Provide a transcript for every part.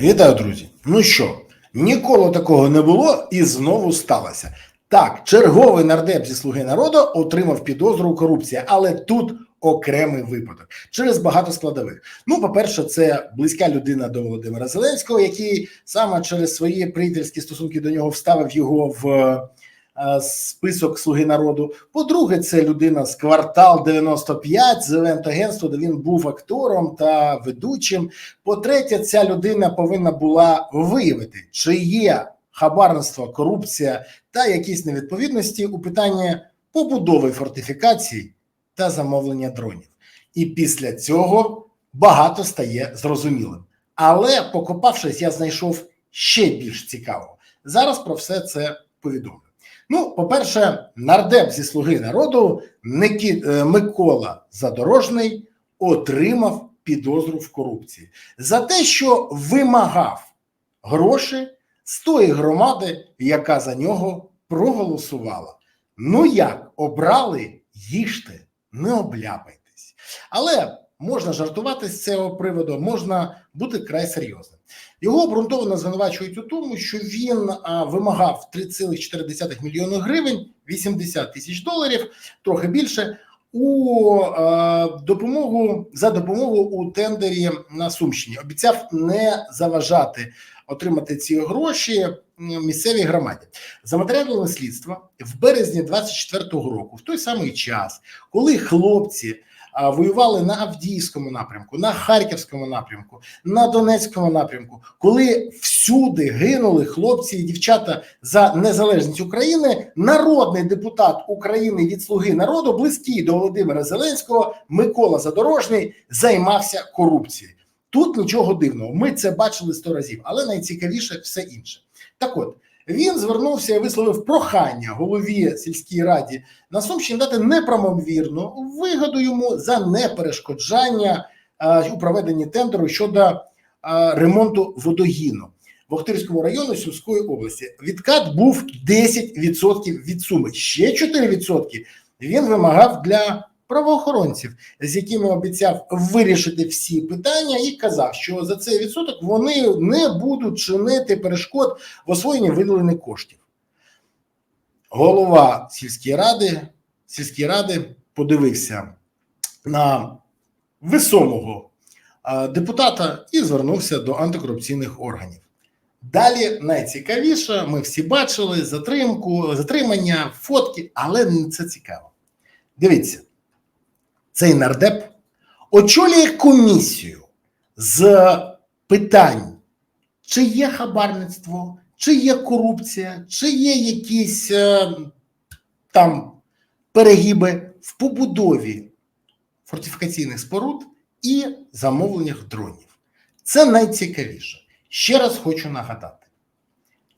Вітаю, друзі. Ну що, ніколи такого не було і знову сталося. Так, черговий нардеп зі слуги народу отримав підозру у корупції, але тут окремий випадок через багато складових. Ну, по-перше, це близька людина до Володимира Зеленського, який саме через свої приятельські стосунки до нього вставив його в е, список слуги народу. По-друге, це людина з квартал 95 з івент-агентства, де він був актором та ведучим. По-третє, ця людина повинна була виявити, чи є хабарництво, корупція та якісь невідповідності у питанні побудови фортифікацій та замовлення дронів. І після цього багато стає зрозумілим. Але покопавшись, я знайшов ще більш цікавого. Зараз про все це повідомлю. Ну, по-перше, нардеп зі слуги народу Ники... е, Микола Задорожний отримав підозру в корупції за те, що вимагав гроші з тої громади, яка за нього проголосувала. Ну як обрали, їжте, не обляпайтесь. Але можна жартувати з цього приводу, можна бути край серйозним. Його обґрунтовано звинувачують у тому, що він а, вимагав 3,4 мільйони гривень, 80 тисяч доларів, трохи більше. У е, допомогу за допомогу у тендері на Сумщині обіцяв не заважати отримати ці гроші місцевій громаді за матеріалами слідства в березні 24-го року, в той самий час, коли хлопці а, воювали на Авдіївському напрямку, на Харківському напрямку, на Донецькому напрямку, коли всюди гинули хлопці і дівчата за незалежність України, народний депутат України від Слуги народу, близький до Володимира Зеленського, Микола Задорожний, займався корупцією. Тут нічого дивного. Ми це бачили сто разів, але найцікавіше все інше. Так от він звернувся і висловив прохання голові сільській раді на Сумщині дати неправомірну вигоду йому за неперешкоджання е, у проведенні тендеру щодо е, ремонту водогіну в Охтирському районі Сумської області. Відкат був 10% від суми. Ще 4% він вимагав для правоохоронців, з якими обіцяв вирішити всі питання, і казав, що за цей відсоток вони не будуть чинити перешкод в освоєнні виділених коштів. Голова сільської ради сільської ради подивився на весомого депутата і звернувся до антикорупційних органів. Далі найцікавіше, ми всі бачили затримку, затримання, фотки, але це цікаво. Дивіться, цей нардеп очолює комісію з питань, чи є хабарництво, чи є корупція, чи є якісь е, там перегиби в побудові фортифікаційних споруд і замовленнях дронів. Це найцікавіше. Ще раз хочу нагадати: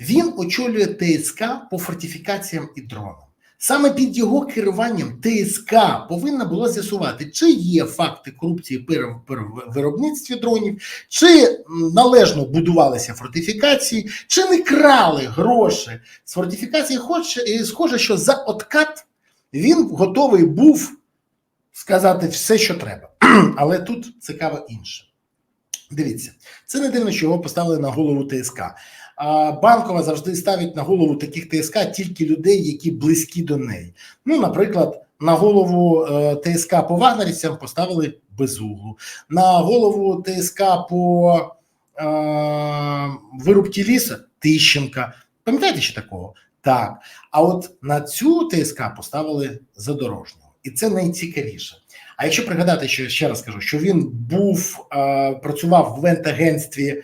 він очолює ТСК по фортифікаціям і дронам. Саме під його керуванням ТСК повинна була з'ясувати, чи є факти корупції при виробництві дронів, чи належно будувалися фортифікації, чи не крали гроші з фортифікації. Хоч схоже, що за откат він готовий був сказати все, що треба. Але тут цікаво інше. Дивіться, це не дивно, що його поставили на голову ТСК. Банкова завжди ставить на голову таких ТСК тільки людей, які близькі до неї. Ну, наприклад, на голову е, ТСК по вагнерівцям поставили безуглу, на голову ТСК по е, вирубці лісу Тищенка. Пам'ятаєте ще такого? Так. А от на цю ТСК поставили задорожнього, і це найцікавіше. А якщо пригадати, що ще раз кажу, що він був е, працював в івент-агентстві е,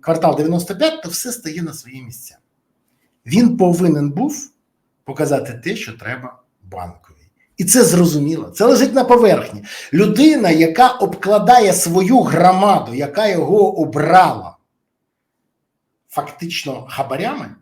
квартал 95, то все стає на свої місця. Він повинен був показати те, що треба банкові. І це зрозуміло. Це лежить на поверхні. Людина, яка обкладає свою громаду, яка його обрала, фактично хабарями.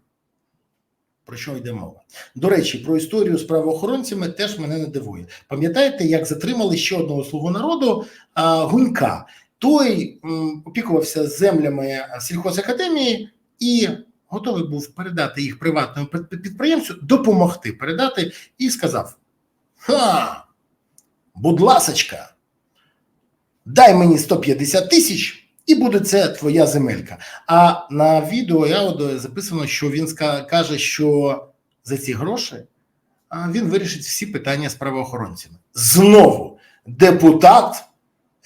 Про що йде мова? До речі, про історію з правоохоронцями теж мене не дивує. Пам'ятаєте, як затримали ще одного слугу народу а, Гунька? Той опікувався землями сільхозакадемії і готовий був передати їх приватному підприємцю, допомогти передати, і сказав: Ха, будь ласочка, дай мені 150 тисяч, і буде це твоя земелька. А на відео аудіо записано, що він каже, що за ці гроші він вирішить всі питання з правоохоронцями. Знову депутат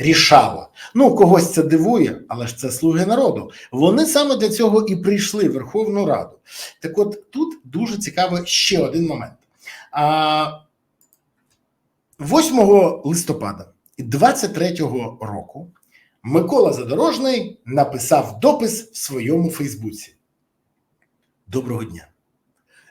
рішала. Ну, когось це дивує, але ж це слуги народу. Вони саме для цього і прийшли в Верховну Раду. Так от тут дуже цікавий ще один момент. А, 8 листопада 23-го року Микола Задорожний написав допис в своєму Фейсбуці. Доброго дня.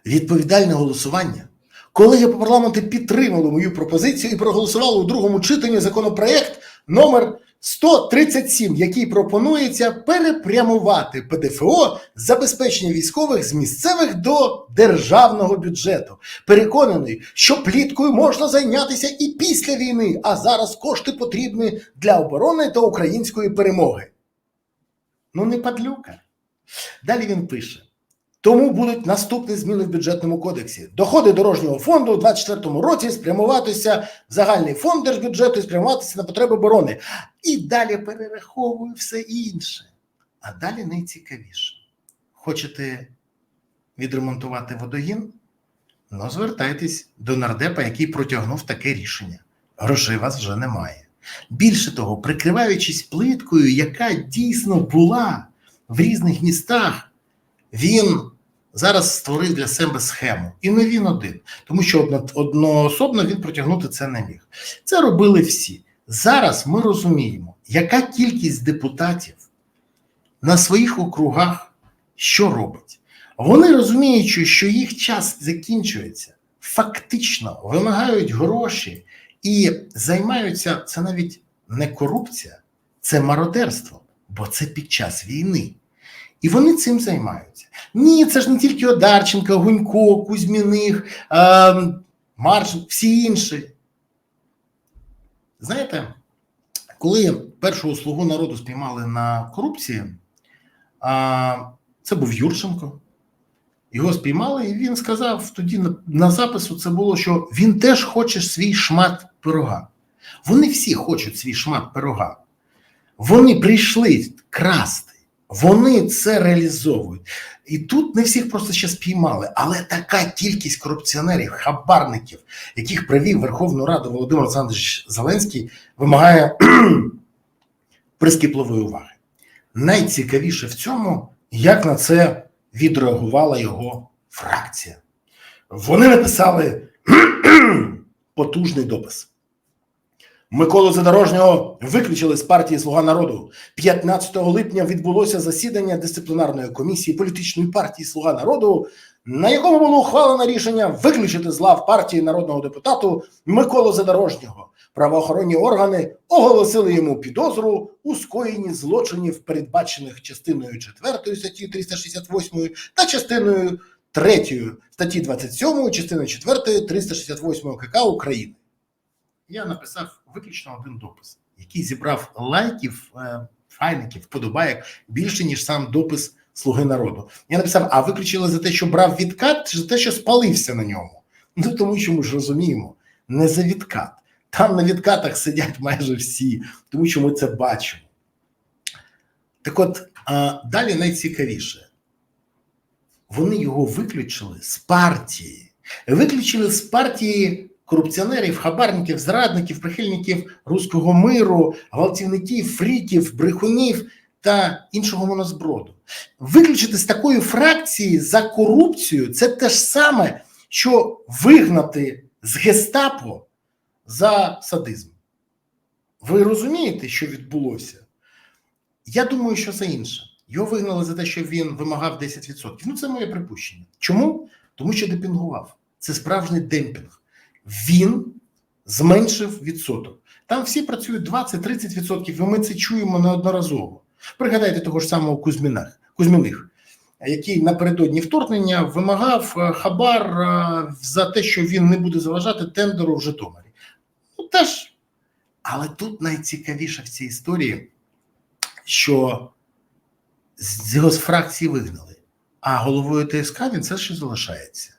Відповідальне голосування. Колеги по парламенту підтримали мою пропозицію і проголосували у другому читанні законопроект номер 137, який пропонується перепрямувати ПДФО забезпечення військових з місцевих до державного бюджету. Переконаний, що пліткою можна зайнятися і після війни, а зараз кошти потрібні для оборони та української перемоги. Ну, не падлюка. Далі він пише. Тому будуть наступні зміни в бюджетному кодексі. Доходи дорожнього фонду у 2024 році спрямуватися в загальний фонд держбюджету і спрямуватися на потреби оборони. І далі перераховую все інше. А далі найцікавіше. Хочете відремонтувати водогін? Ну, звертайтесь до нардепа, який протягнув таке рішення. Грошей вас вже немає. Більше того, прикриваючись плиткою, яка дійсно була в різних містах, він зараз створив для себе схему. І не він один, тому що одно- одноособно він протягнути це не міг. Це робили всі. Зараз ми розуміємо, яка кількість депутатів на своїх округах що робить. Вони розуміючи, що їх час закінчується, фактично вимагають гроші і займаються це навіть не корупція, це мародерство, бо це під час війни. І вони цим займаються. Ні, це ж не тільки Одарченко, Гунько, Кузьміних, е, Маршин, всі інші. Знаєте, коли першого слугу народу спіймали на корупції, а, це був Юрченко. Його спіймали, і він сказав тоді на, на запису це було, що він теж хоче свій шмат пирога. Вони всі хочуть свій шмат пирога. Вони прийшли красти, вони це реалізовують. І тут не всіх просто ще спіймали, але така кількість корупціонерів, хабарників, яких привів Верховну Раду Володимир Олександрович Зеленський, вимагає прискіпливої уваги. Найцікавіше в цьому, як на це відреагувала його фракція. Вони написали потужний допис. Миколу Задорожнього виключили з партії Слуга народу. 15 липня відбулося засідання дисциплінарної комісії політичної партії Слуга народу, на якому було ухвалено рішення виключити з лав партії народного депутату Миколу Задорожнього. Правоохоронні органи оголосили йому підозру у скоєнні злочинів, передбачених частиною 4 статті 368 та частиною 3 статті 27, частиною 4 368 КК України. Я написав виключно один допис, який зібрав лайків, е, файників, вподобаєк більше, ніж сам допис Слуги народу. Я написав: а виключили за те, що брав відкат, чи за те, що спалився на ньому? Ну тому що ми ж розуміємо, не за відкат. Там на відкатах сидять майже всі, тому що ми це бачимо. Так от, а, далі найцікавіше. Вони його виключили з партії. Виключили з партії корупціонерів, хабарників, зрадників, прихильників руського миру, гвалтівників, фріків, брехунів та іншого монозброду. Виключити з такої фракції за корупцію це те ж саме, що вигнати з гестапо за садизм. Ви розумієте, що відбулося? Я думаю, що це інше. Його вигнали за те, що він вимагав 10%. Ну, це моє припущення. Чому? Тому що депінгував. Це справжній демпінг. Він зменшив відсоток. Там всі працюють 20-30%, і ми це чуємо неодноразово. Пригадайте того ж самого Кузьмінах, Кузьміних, який напередодні вторгнення вимагав е, хабар е, за те, що він не буде заважати тендеру в Житомирі. Ну теж. Але тут найцікавіше в цій історії, що з його з фракції вигнали, а головою ТСК він все ще залишається.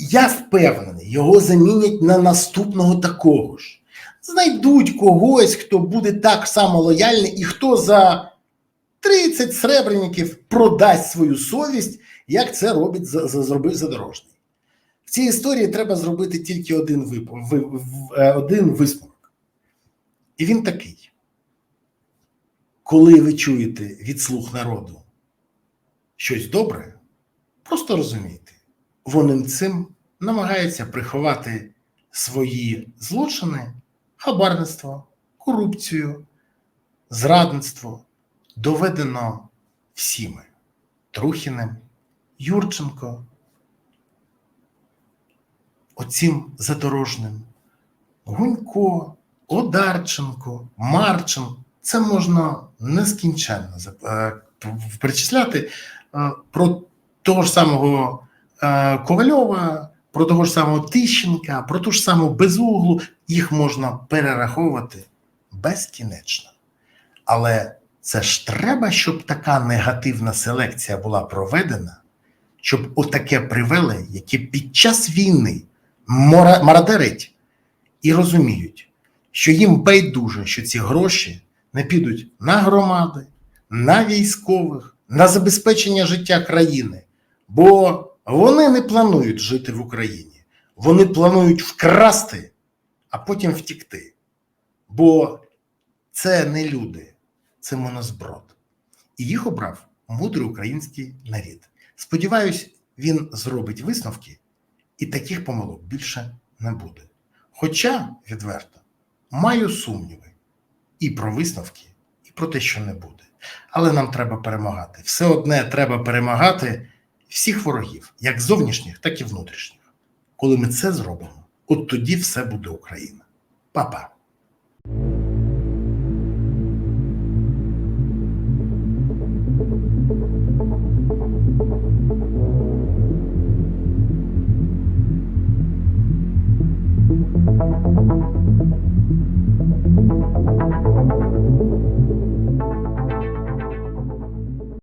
Я впевнений, його замінять на наступного такого ж. Знайдуть когось, хто буде так само лояльний і хто за 30 сребреників продасть свою совість, як це робить зробив задорожний. В цій історії треба зробити тільки один, вип, е, один висновок. І він такий: коли ви чуєте від слуг народу щось добре, просто розумійте, вони цим намагаються приховати свої злочини, хабарництво, корупцію, зрадництво, доведено всіми Трухіним, Юрченко, оцім задорожним, Гунько, Одарченко, Марчин. Це можна нескінченно е, перечисляти е, про того ж самого Ковальова, про того ж самого Тищенка, про ту ж саму Безуглу. Їх можна перераховувати безкінечно. Але це ж треба, щоб така негативна селекція була проведена, щоб отаке привели, які під час війни мародерить і розуміють, що їм байдуже, що ці гроші не підуть на громади, на військових, на забезпечення життя країни, бо вони не планують жити в Україні, вони планують вкрасти, а потім втікти. Бо це не люди, це монозброд. І їх обрав мудрий український нарід. Сподіваюсь, він зробить висновки, і таких помилок більше не буде. Хоча, відверто, маю сумніви і про висновки, і про те, що не буде. Але нам треба перемагати. Все одне треба перемагати всіх ворогів, як зовнішніх, так і внутрішніх. Коли ми це зробимо, от тоді все буде Україна. Па-па.